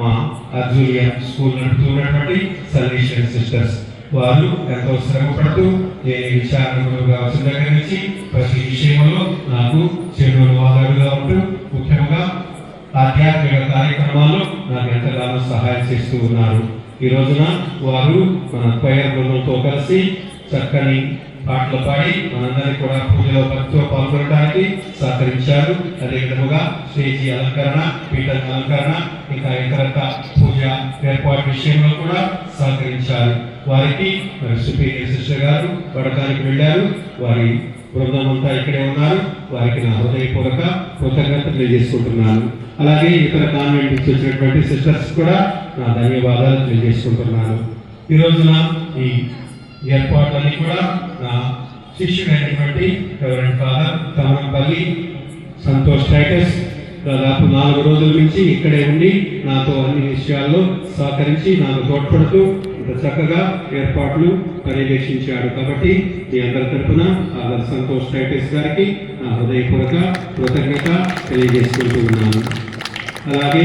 మా అర్జునియా స్కూల్ నడుపుతున్నటువంటి సల్వేషన్ సిస్టర్స్ వారు ఎంతో శ్రమపడుతూ నేను విచారణగా వచ్చిన దగ్గర నుంచి ప్రతి విషయంలో నాకు చెడు వాదడుగా ఉంటూ ముఖ్యంగా ఆధ్యాత్మిక కార్యక్రమాల్లో నాకు ఎంతగానో సహాయం చేస్తూ ఉన్నారు. ఈ రోజున వారు మన క్వైర్ బృందంతో కలిసి చక్కని పాటలు పాడి మనందరికీ కూడా పూజలో భక్తితో పాల్గొనడానికి సహకరించారు. అదే విధముగా స్టేజీ అలంకరణ పీఠ అలంకరణ ఇంకా ఇతరత పూజ ఏర్పాటు విషయంలో కూడా సహకరించారు. వారికి మరి సుపీరియర్ సిస్టర్ గారు పడటానికి వెళ్ళారు. వారి బృందం అంతా ఇక్కడే ఉన్నారు. వారికి నా హృదయపూర్వక కృతజ్ఞతలు తెలియజేసుకుంటున్నాను. అలాగే ఇతర కాన్వెంట్ నుంచి వచ్చినటువంటి సిస్టర్స్ కూడా నా ధన్యవాదాలు తెలియజేసుకుంటున్నాను. ఈ రోజున ఈ ఏర్పాట్లన్నీ కూడా నా శిష్యుడైనటువంటి reverend father Thamarampalli Santosh Titus దాదాపు నాలుగు రోజుల నుంచి ఇక్కడే ఉండి నాతో అన్ని విషయాల్లో సహకరించి నాకు తోడ్పడుతూ ఇంత చక్కగా ఏర్పాట్లు పర్యవేక్షించాడు కాబట్టి మీ అందరి తరఫున ఫాదర్ సంతోష్ టైటస్ గారికి నా హృదయపూర్వక కృతజ్ఞత తెలియజేసుకుంటూ ఉన్నాను. అలాగే